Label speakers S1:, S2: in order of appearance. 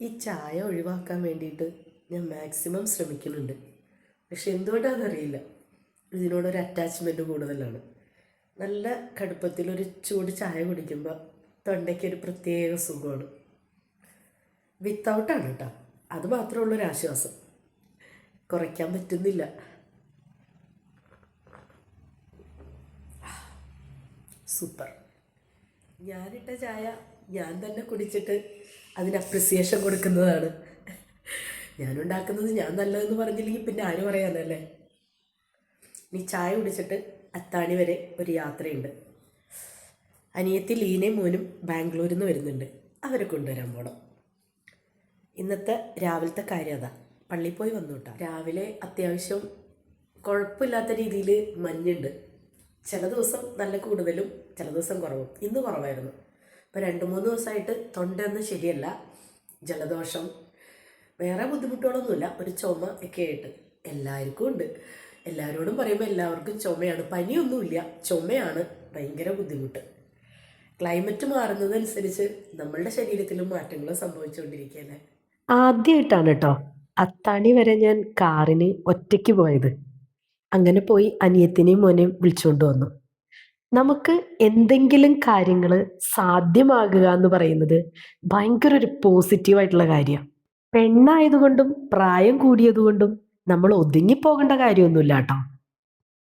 S1: ഈ ചായ ഒഴിവാക്കാൻ വേണ്ടിയിട്ട് ഞാൻ മാക്സിമം ശ്രമിക്കുന്നുണ്ട്. പക്ഷെ എന്തുകൊണ്ടാണെന്നറിയില്ല. ഇതിനോടൊരു അറ്റാച്ച്മെന്റ് കൂടുതലാണ്. നല്ല കടുപ്പത്തിൽ ഒരു ചൂട് ചായ കുടിക്കുമ്പോൾ തൊണ്ടയ്ക്ക് ഒരു പ്രത്യേക സുഖമാണ്. വിത്തൗട്ടാണ് കേട്ടോ അത് മാത്രമേ ഉള്ളൊരു ആശ്വാസം. കുറയ്ക്കാൻ പറ്റുന്നില്ല. സൂപ്പർ. ഞാനിട്ട ചായ ഞാൻ തന്നെ കുടിച്ചിട്ട് അതിന് അപ്രിസിയേഷൻ കൊടുക്കുന്നതാണ്. ഞാനുണ്ടാക്കുന്നത് ഞാൻ നല്ലതെന്ന് പറഞ്ഞില്ലെങ്കിൽ പിന്നെ ആര് പറയാനല്ലേ ഇനി ചായ കുടിച്ചിട്ട് അത്താണി വരെ ഒരു യാത്രയുണ്ട്. അനിയത്തി ലീനയും മോനും ബാംഗ്ലൂരിൽ നിന്ന് വരുന്നുണ്ട്. അവരെ കൊണ്ടുവരാൻ പോണം. ഇന്നത്തെ രാവിലത്തെ കാര്യം അതാ. പള്ളിയിൽ പോയി വന്നു കേട്ടോ. രാവിലെ അത്യാവശ്യം കുഴപ്പമില്ലാത്ത രീതിയിൽ മഞ്ഞുണ്ട്. ചില ദിവസം നല്ല കൂടുതലും ചില ദിവസം കുറവും. ഇന്ന് കുറവായിരുന്നു. ഇപ്പോൾ രണ്ട് മൂന്ന് ദിവസമായിട്ട് തൊണ്ടയൊന്നും ശരിയല്ല ജലദോഷം വേറെ ബുദ്ധിമുട്ടുകളൊന്നുമില്ല. ഒരു ചുമ ഒക്കെ ആയിട്ട് എല്ലാവർക്കും ഉണ്ട്. എല്ലാവരോടും പറയുമ്പോൾ എല്ലാവർക്കും ചുമയാണ്. പനിയൊന്നുമില്ല ചുമയാണ് ഭയങ്കര ബുദ്ധിമുട്ട്. ക്ലൈമറ്റ് മാറുന്നതനുസരിച്ച് നമ്മളുടെ ശരീരത്തിലും മാറ്റങ്ങൾ സംഭവിച്ചുകൊണ്ടിരിക്കുകയല്ലേ? ആദ്യമായിട്ടാണ് കേട്ടോ അത്താണി വരെ ഞാൻ കാറിന് ഒറ്റയ്ക്ക് പോയത്. അങ്ങനെ പോയി അനിയത്തിനെയും മോനെയും വിളിച്ചുകൊണ്ട് വന്നു. നമുക്ക് എന്തെങ്കിലും കാര്യങ്ങൾ സാധ്യമാകുക എന്ന് പറയുന്നത് ഭയങ്കര ഒരു പോസിറ്റീവായിട്ടുള്ള കാര്യമാണ് പെണ്ണായതുകൊണ്ടും പ്രായം കൂടിയതുകൊണ്ടും നമ്മൾ ഒതുങ്ങിപ്പോകേണ്ട കാര്യമൊന്നുമില്ല കേട്ടോ